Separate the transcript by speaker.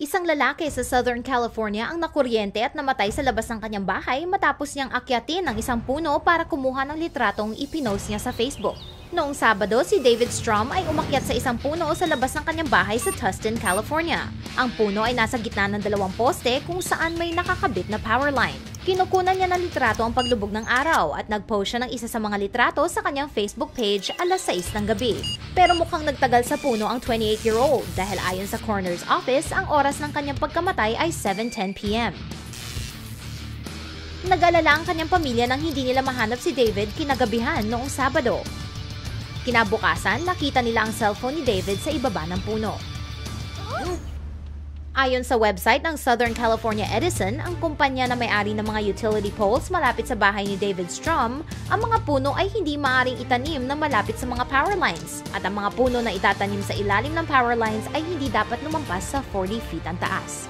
Speaker 1: Isang lalaki sa Southern California ang nakuryente at namatay sa labas ng kanyang bahay matapos niyang akyatin ang isang puno para kumuha ng litratong ipinost niya sa Facebook. Noong Sabado, si David Strom ay umakyat sa isang puno sa labas ng kanyang bahay sa Tustin, California. Ang puno ay nasa gitna ng dalawang poste kung saan may nakakabit na power line. Kinukunan niya ng litrato ang paglubog ng araw at nag-post siya ng isa sa mga litrato sa kanyang Facebook page alas 6 ng gabi. Pero mukhang nagtagal sa puno ang 28-year-old dahil ayon sa coroner's office, ang oras ng kanyang pagkamatay ay 7.10pm. Nag-alala ang kanyang pamilya nang hindi nila mahanap si David kinagabihan noong Sabado. Kinabukasan, nakita nila ang cellphone ni David sa ibaba ng puno. Ayon sa website ng Southern California Edison, ang kumpanya na may-ari ng mga utility poles malapit sa bahay ni David Strom, ang mga puno ay hindi maaring itanim na malapit sa mga power lines. At ang mga puno na itatanim sa ilalim ng power lines ay hindi dapat lumampas sa 40 feet ang taas.